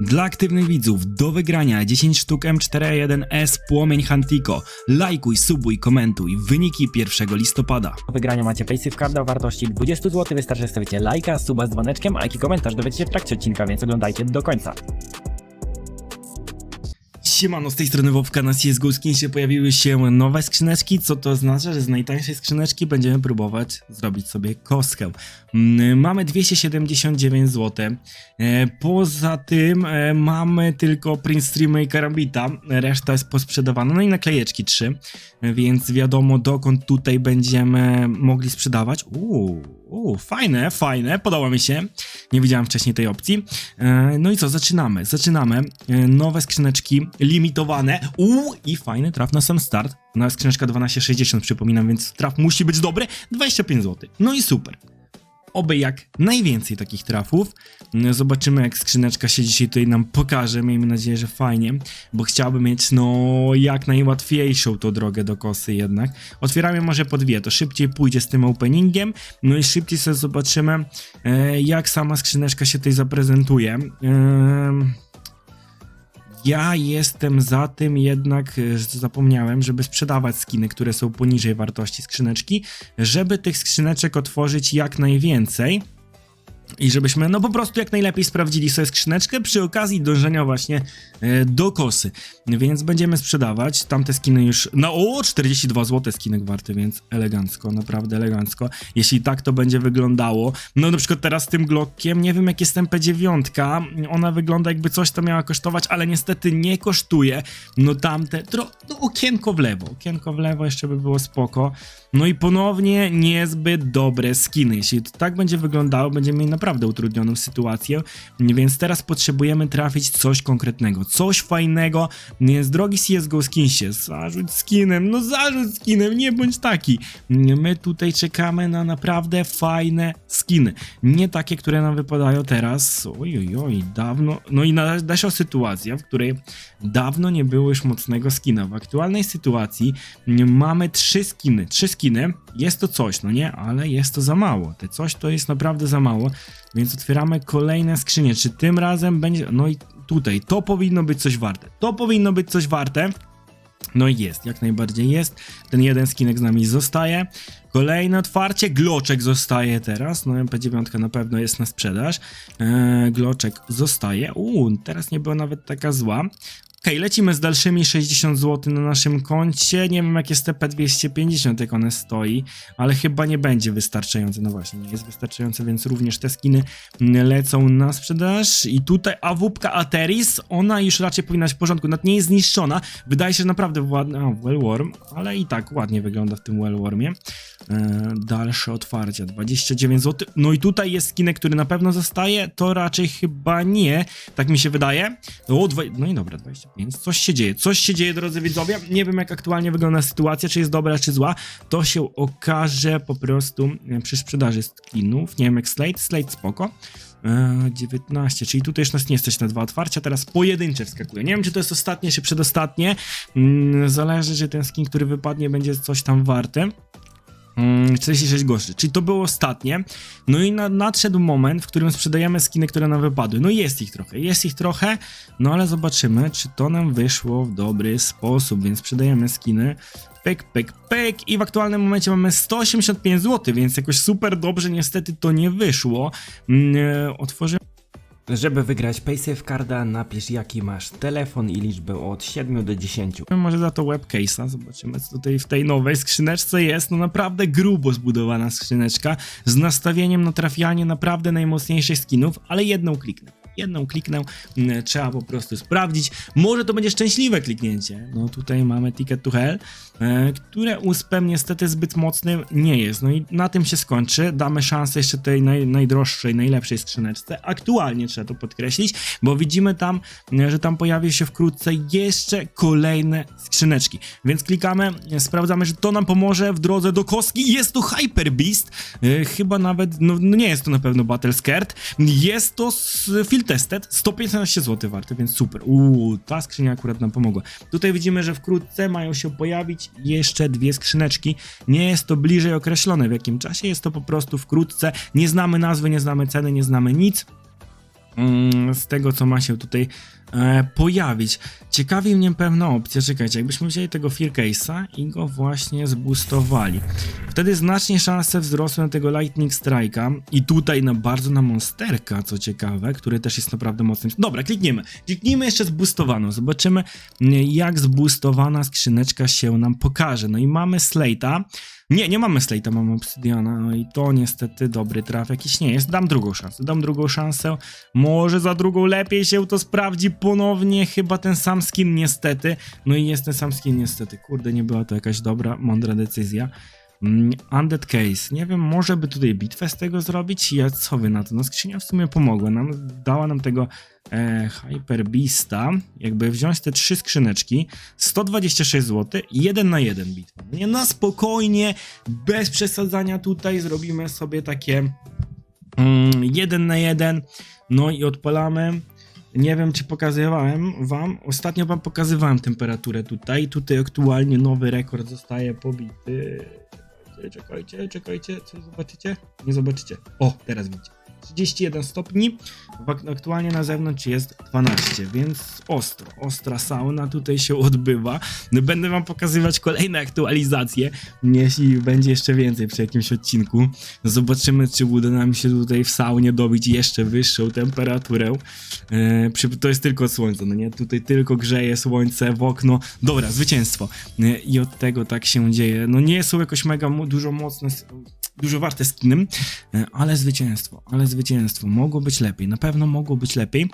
Dla aktywnych widzów do wygrania 10 sztuk M4A1S Płomień Hantiko. Lajkuj, subuj, komentuj. Wyniki 1 listopada. Do wygrania macie Card o wartości 20 zł. Wystarczy stawicie lajka, suba z dzwoneczkiem, a jaki komentarz dowiecie się w trakcie odcinka, więc oglądajcie do końca. Siemano, z tej strony Wowka na CSGO Skinsie pojawiły się nowe skrzyneczki, co to oznacza, że z najtańszej skrzyneczki będziemy próbować zrobić sobie kostkę. Mm, Mamy 279 zł. E, Poza tym e, mamy tylko print streamy i karambita, reszta jest posprzedawana, no i naklejeczki 3, więc wiadomo dokąd tutaj będziemy mogli sprzedawać. Uuu, uuu, fajne, fajne, podoba mi się. Nie widziałem wcześniej tej opcji. E, No i co, zaczynamy. Zaczynamy. E, Nowe skrzyneczki limitowane. Uuu, i fajny traf na sam start. Na skrzyneczka 1260 przypominam, więc traf musi być dobry. 25 zł. No i super. Oby jak najwięcej takich trafów. Mm, Zobaczymy, jak skrzyneczka się dzisiaj tutaj nam pokaże. Miejmy nadzieję, że fajnie, bo chciałbym mieć, no, jak najłatwiejszą tą drogę do kosy jednak. Otwieramy może po dwie, to szybciej pójdzie z tym openingiem. No i szybciej sobie zobaczymy, e, jak sama skrzyneczka się tutaj zaprezentuje. Ehm, ja jestem za tym jednak, że zapomniałem, żeby sprzedawać skiny, które są poniżej wartości skrzyneczki, żeby tych skrzyneczek otworzyć jak najwięcej. I żebyśmy no po prostu jak najlepiej sprawdzili sobie skrzyneczkę przy okazji dążenia właśnie e, do kosy. Więc będziemy sprzedawać tamte skiny już na o 42 zł skinek warty, więc elegancko, naprawdę elegancko. Jeśli tak to będzie wyglądało. No na przykład teraz z tym Glockiem, nie wiem jak jest MP9, ona wygląda jakby coś to miała kosztować, ale niestety nie kosztuje. No tamte, tro, no okienko w lewo, okienko w lewo jeszcze by było spoko. No i ponownie niezbyt dobre skiny. Jeśli to tak będzie wyglądało, będziemy mieli naprawdę utrudnioną sytuację, więc teraz potrzebujemy trafić coś konkretnego, coś fajnego, więc drogi CSGO Skinsie, zarzuć skinem, no zarzuć skinem, nie bądź taki. My tutaj czekamy na naprawdę fajne skiny, nie takie, które nam wypadają teraz, oj, oj, oj, dawno, no i się sytuacja, w której dawno nie było już mocnego skina. W aktualnej sytuacji mamy trzy skiny, trzy skiny, jest to coś, no nie, ale jest to za mało, te coś to jest naprawdę za mało, więc otwieramy kolejne skrzynie, czy tym razem będzie, no i tutaj, to powinno być coś warte, to powinno być coś warte, no i jest, jak najbardziej jest. Ten jeden skinek z nami zostaje. Kolejne otwarcie, Gloczek zostaje teraz. No MP9 na pewno jest na sprzedaż. Eee, Gloczek zostaje. Uuu, teraz nie była nawet taka zła. Okej, lecimy z dalszymi 60 zł na naszym koncie. Nie wiem jak jest TP250, jak one stoi, ale chyba nie będzie wystarczające. No właśnie, nie jest wystarczające, więc również te skiny mm, lecą na sprzedaż. I tutaj awupka Ateris, ona już raczej powinna być w porządku. Nawet nie jest zniszczona. Wydaje się że naprawdę ładna. A, Wellworm, ale i tak ładnie wygląda w tym Wellwormie. E, dalsze otwarcia, 29 zł. No i tutaj jest skinek, który na pewno zostaje. To raczej chyba nie, tak mi się wydaje. O, dwa... No i dobra, 25. Coś się dzieje, coś się dzieje, drodzy widzowie. Nie wiem, jak aktualnie wygląda sytuacja, czy jest dobra, czy zła. To się okaże po prostu e, przy sprzedaży skinów. Nie wiem, jak Slate. Slate spoko. E, 19, czyli tutaj już nas nie stać na dwa otwarcia, teraz pojedyncze wskakuje. Nie wiem, czy to jest ostatnie, czy przedostatnie. Mm, Zależy, czy ten skin, który wypadnie, będzie coś tam warty. Mm, 46 groszy, czyli to było ostatnie. No i na, nadszedł moment, w którym sprzedajemy skiny, które nam wypadły. No jest ich trochę, jest ich trochę, no ale zobaczymy, czy to nam wyszło w dobry sposób, więc sprzedajemy skiny. Pyk, pyk, pyk i w aktualnym momencie mamy 185 zł, więc jakoś super dobrze niestety to nie wyszło. Mm, e, Otworzymy Żeby wygrać PaySafe Carda, napisz jaki masz telefon i liczbę od 7 do 10. może za to webcase'a, zobaczymy co tutaj w tej nowej skrzyneczce jest, no naprawdę grubo zbudowana skrzyneczka, z nastawieniem na trafianie naprawdę najmocniejszych skinów, ale jedną kliknę. Jedną kliknę, mm, trzeba po prostu sprawdzić. Może to będzie szczęśliwe kliknięcie. No tutaj mamy Ticket to Hell, e, które uspem niestety zbyt mocnym nie jest. No i na tym się skończy. Damy szansę jeszcze tej naj, najdroższej, najlepszej skrzyneczce. Aktualnie trzeba to podkreślić, bo widzimy tam, e, że tam pojawi się wkrótce jeszcze kolejne skrzyneczki. Więc klikamy, e, sprawdzamy, że to nam pomoże w drodze do kostki. Jest to Hyper Beast. Chyba nawet, no, no nie jest to na pewno Battle Skirt. Jest to z Field Tested. 115 zł warte, więc super. Uuu, ta skrzynia akurat nam pomogła. Tutaj widzimy, że wkrótce mają się pojawić jeszcze dwie skrzyneczki. Nie jest to bliżej określone w jakim czasie, jest to po prostu wkrótce. Nie znamy nazwy, nie znamy ceny, nie znamy nic. Mm, z tego, co ma się tutaj e, pojawić. Ciekawi mnie pewna opcja, czekajcie, jakbyśmy wzięli tego Fear Case'a i go właśnie zboostowali. Wtedy znacznie szanse wzrosły na tego Lightning Strike'a i tutaj na bardzo na Monsterka, co ciekawe, który też jest naprawdę mocnym. Dobra, klikniemy. Kliknijmy jeszcze zboostowaną. Zobaczymy, jak zboostowana skrzyneczka się nam pokaże. No i mamy Slate'a. Nie, nie mamy Slate'a, mamy Obsidiana. I to niestety dobry traf jakiś nie jest. Dam drugą szansę, dam drugą szansę. Może za drugą lepiej się to sprawdzi ponownie. Chyba ten sam skin niestety. No i jest ten sam skin niestety. Kurde, nie była to jakaś dobra, mądra decyzja. Mm, Undead Case. Nie wiem, może by tutaj bitwę z tego zrobić? Ja co wy na to? No skrzynia w sumie pomogła nam, dała nam tego e, Hyper Beasta. Jakby wziąć te trzy skrzyneczki, 126 zł i jeden na jeden bitwa. Nie, na spokojnie, bez przesadzania tutaj zrobimy sobie takie mm, jeden na jeden, no i odpalamy. Nie wiem, czy pokazywałem wam. Ostatnio wam pokazywałem temperaturę tutaj. Tutaj aktualnie nowy rekord zostaje pobity. Czekajcie, czekajcie. Co zobaczycie? Nie zobaczycie. O, teraz widzicie. 31 stopni. Aktualnie na zewnątrz jest 12, więc ostro, ostra sauna tutaj się odbywa. No, Będę wam pokazywać kolejne aktualizacje, jeśli będzie jeszcze więcej przy jakimś odcinku. Zobaczymy, czy uda nam się tutaj w saunie dobić jeszcze wyższą temperaturę. E, to jest tylko słońce, no nie? Tutaj tylko grzeje słońce w okno. Dobra, zwycięstwo. E, I od tego tak się dzieje. No nie są jakoś mega dużo mocne, dużo warte skinem, e, ale zwycięstwo, ale zwycięstwo. Mogło być lepiej, na pewno mogło być lepiej.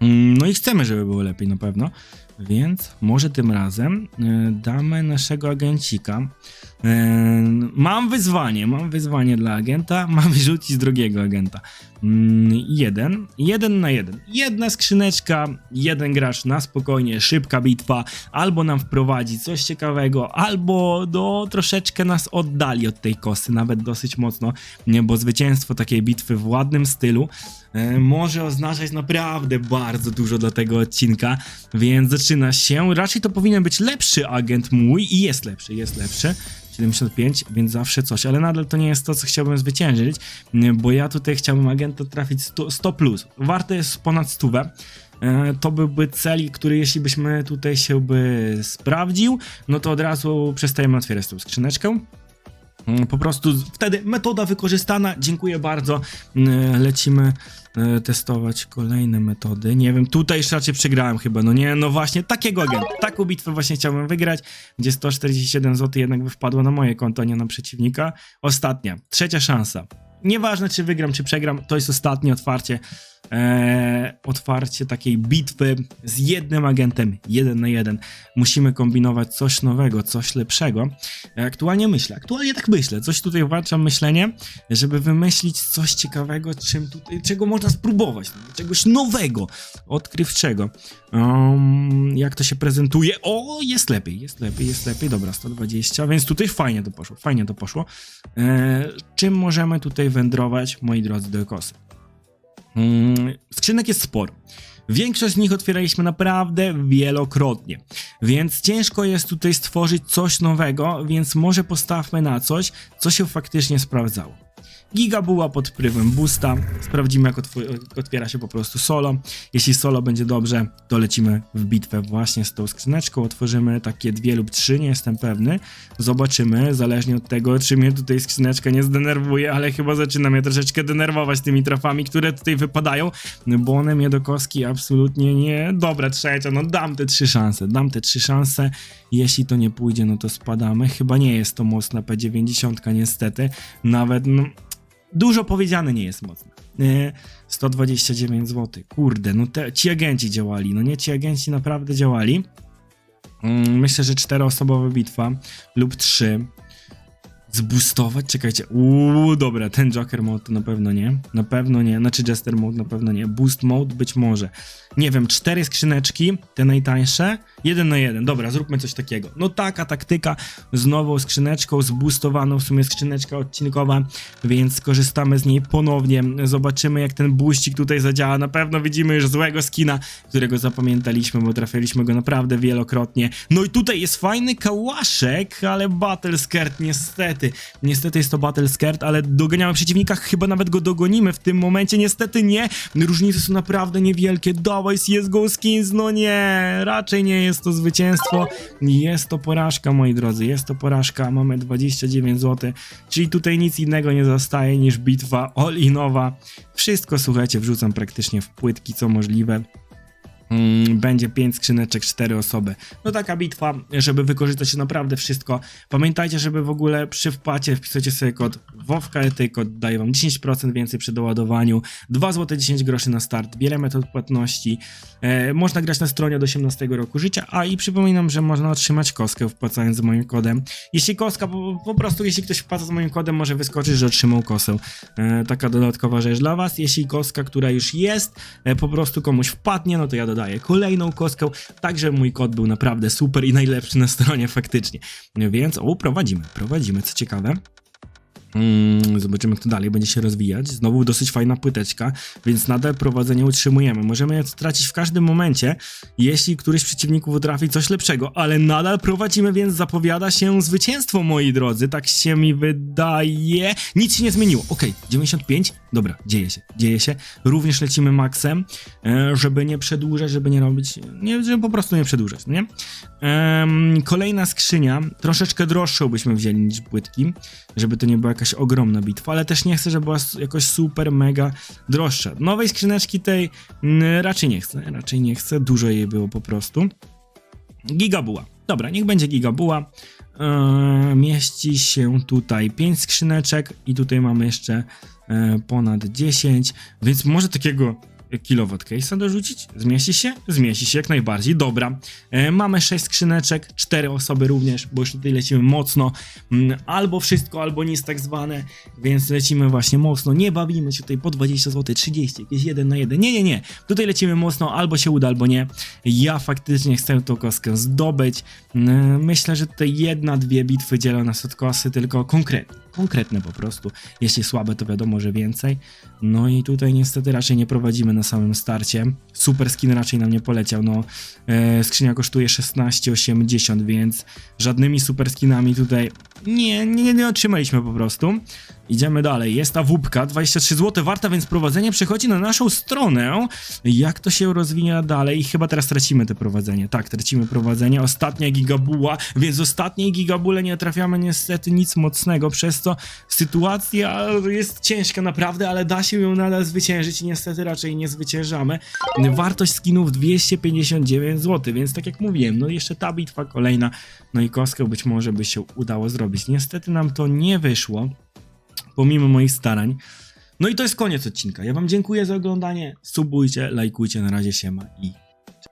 Mm, No i chcemy, żeby było lepiej na pewno, więc może tym razem e, damy naszego agencika. E, Mam wyzwanie, mam wyzwanie dla agenta, mam wyrzucić drugiego agenta. Mm, Jeden, jeden na jeden. Jedna skrzyneczka, jeden gracz na spokojnie, szybka bitwa, albo nam wprowadzi coś ciekawego, albo do troszeczkę nas oddali od tej kosy, nawet dosyć mocno, bo zwycięstwo takiej bitwy w ładnym stylu e, może oznaczać naprawdę bardzo dużo dla tego odcinka, więc zaczyna się. Raczej to powinien być lepszy agent mój i jest lepszy, jest lepszy. 75, więc zawsze coś, ale nadal to nie jest to, co chciałbym zwyciężyć, nie, bo ja tutaj chciałbym agenta trafić 100, 100 plus. Warte jest ponad 100. E, To byłby cel, który jeśli byśmy tutaj się by sprawdził, no to od razu przestajemy otwierać tą skrzyneczkę. Mm, Po prostu wtedy metoda wykorzystana. Dziękuję bardzo. Mm, Lecimy e, testować kolejne metody. Nie wiem, tutaj raczej przegrałem chyba. No nie, no właśnie, takiego agenta. Taką bitwę właśnie chciałbym wygrać, gdzie 147 zł jednak by wpadło na moje konto, nie na przeciwnika. Ostatnia, trzecia szansa. Nieważne, czy wygram, czy przegram, to jest ostatnie otwarcie. E, otwarcie takiej bitwy z jednym agentem, jeden na jeden. Musimy kombinować coś nowego, coś lepszego. E, Aktualnie myślę, aktualnie tak myślę, coś tutaj włączam myślenie, żeby wymyślić coś ciekawego, czym tutaj, czego można spróbować, czegoś nowego, odkrywczego. Um, jak to się prezentuje? O, jest lepiej, jest lepiej, jest lepiej, dobra, 120, więc tutaj fajnie to poszło, fajnie to poszło. E, czym możemy tutaj wędrować, moi drodzy, do kosy? Mm, skrzynek jest sporo. Większość z nich otwieraliśmy naprawdę wielokrotnie, więc ciężko jest tutaj stworzyć coś nowego, więc może postawmy na coś, co się faktycznie sprawdzało. Giga była pod wpływem boosta. Sprawdzimy, jak otw- otwiera się po prostu solo. Jeśli solo będzie dobrze, to lecimy w bitwę właśnie z tą skrzyneczką. Otworzymy takie dwie lub trzy, nie jestem pewny. Zobaczymy, zależnie od tego, czy mnie tutaj skrzyneczka nie zdenerwuje, ale chyba zaczyna mnie troszeczkę denerwować tymi trafami, które tutaj wypadają, bo one mnie do koski absolutnie nie. Dobra, trzecia, no dam te trzy szanse, dam te trzy szanse. Jeśli to nie pójdzie, no to spadamy. Chyba nie jest to mocna P90, niestety. Nawet, no, dużo powiedziane nie jest mocne. Nie, 129 zł. Kurde, no te, ci agenci działali, no nie, ci agenci naprawdę działali. Mm, Myślę, że czteroosobowa bitwa lub trzy. Zboostować? Czekajcie. Uuu, dobra, ten Joker mode to na pewno nie. Na pewno nie. Znaczy Jester mode na pewno nie. Boost mode być może. Nie wiem, cztery skrzyneczki, te najtańsze. Jeden na jeden. Dobra, zróbmy coś takiego. No taka taktyka z nową skrzyneczką, zboostowaną w sumie skrzyneczka odcinkowa, więc skorzystamy z niej ponownie. Zobaczymy jak ten boostik tutaj zadziała. Na pewno widzimy już złego skina, którego zapamiętaliśmy, bo trafiliśmy go naprawdę wielokrotnie. No i tutaj jest fajny kałaszek, ale Battle Skirt niestety Niestety jest to Battle Scared, ale doganiamy przeciwnika, chyba nawet go dogonimy w tym momencie. Niestety nie. Różnice są naprawdę niewielkie. Dawaj CSGO Skins, no nie. Raczej nie jest to zwycięstwo. Jest to porażka, moi drodzy. Jest to porażka. Mamy 29 zł. Czyli tutaj nic innego nie zostaje niż bitwa all-inowa. Wszystko, słuchajcie, wrzucam praktycznie w płytki, co możliwe. Mm, Będzie 5 skrzyneczek, 4 osoby. No taka bitwa, żeby wykorzystać naprawdę wszystko. Pamiętajcie, żeby w ogóle przy wpłacie wpisujcie sobie kod WOWKETY, kod daje wam 10% więcej przy doładowaniu, 2 zł 10 groszy na start, wiele metod płatności. E, można grać na stronie od 18 roku życia, a i przypominam, że można otrzymać kostkę wpłacając z moim kodem. Jeśli kostka, po, po prostu jeśli ktoś wpłaca z moim kodem, może wyskoczyć, że otrzymał kosę. E, taka dodatkowa rzecz dla was. Jeśli kostka, która już jest, e, po prostu komuś wpadnie, no to ja dodaję kolejną kostkę. Także mój kod był naprawdę super i najlepszy na stronie faktycznie. Więc o, prowadzimy, prowadzimy, co ciekawe. Mm, zobaczymy, jak to dalej będzie się rozwijać. Znowu dosyć fajna płyteczka, więc nadal prowadzenie utrzymujemy. Możemy je stracić w każdym momencie, jeśli któryś z przeciwników trafi coś lepszego, ale nadal prowadzimy, więc zapowiada się zwycięstwo, moi drodzy. Tak się mi wydaje. Nic się nie zmieniło. Okej, 95. Dobra, dzieje się, dzieje się. Również lecimy maksem, e, żeby nie przedłużać, żeby nie robić, nie, żeby po prostu nie przedłużać, nie? Kolejna skrzynia, troszeczkę droższą byśmy wzięli niż płytki, żeby to nie była jakaś ogromna bitwa, ale też nie chcę, żeby była jakoś super, mega droższa. Nowej skrzyneczki tej raczej nie chcę, raczej nie chcę, dużo jej było po prostu. Gigabuła. Dobra, niech będzie gigabuła. Eee, mieści się tutaj 5 skrzyneczek i tutaj mamy jeszcze e, ponad 10, więc może takiego kilowatt case'a dorzucić? Zmieści się? Zmieści się jak najbardziej. Dobra. E, mamy 6 skrzyneczek, 4 osoby również, bo już tutaj lecimy mocno. Mm, albo wszystko, albo nic tak zwane, więc lecimy właśnie mocno. Nie bawimy się tutaj po 20 zł, 30, jakieś 1 na 1. Nie, nie, nie. Tutaj lecimy mocno, albo się uda, albo nie. Ja faktycznie chcę tą kostkę zdobyć. Mm, Myślę, że tutaj jedna, dwie bitwy dzielą nas od kosy, tylko konkretne. Konkretne po prostu. Jeśli słabe, to wiadomo, że więcej. No i tutaj niestety raczej nie prowadzimy na samym starcie. Super skin raczej nam nie poleciał. No, e, skrzynia kosztuje 16,80, więc żadnymi super skinami tutaj nie, nie, nie otrzymaliśmy po prostu. Idziemy dalej. Jest ta wupka, 23 zł warta, więc prowadzenie przechodzi na naszą stronę. Jak to się rozwinie dalej? I chyba teraz tracimy te prowadzenie. Tak, tracimy prowadzenie. Ostatnia gigabuła, więc z ostatniej gigabule nie trafiamy niestety nic mocnego, przez co sytuacja jest ciężka naprawdę, ale da się ją nadal zwyciężyć i niestety raczej nie zwyciężamy. Wartość skinów 259 zł, więc tak jak mówiłem, no jeszcze ta bitwa kolejna, no i kostkę być może by się udało zrobić. Niestety nam to nie wyszło, pomimo moich starań. No i to jest koniec odcinka. Ja wam dziękuję za oglądanie. Subujcie, lajkujcie, na razie siema i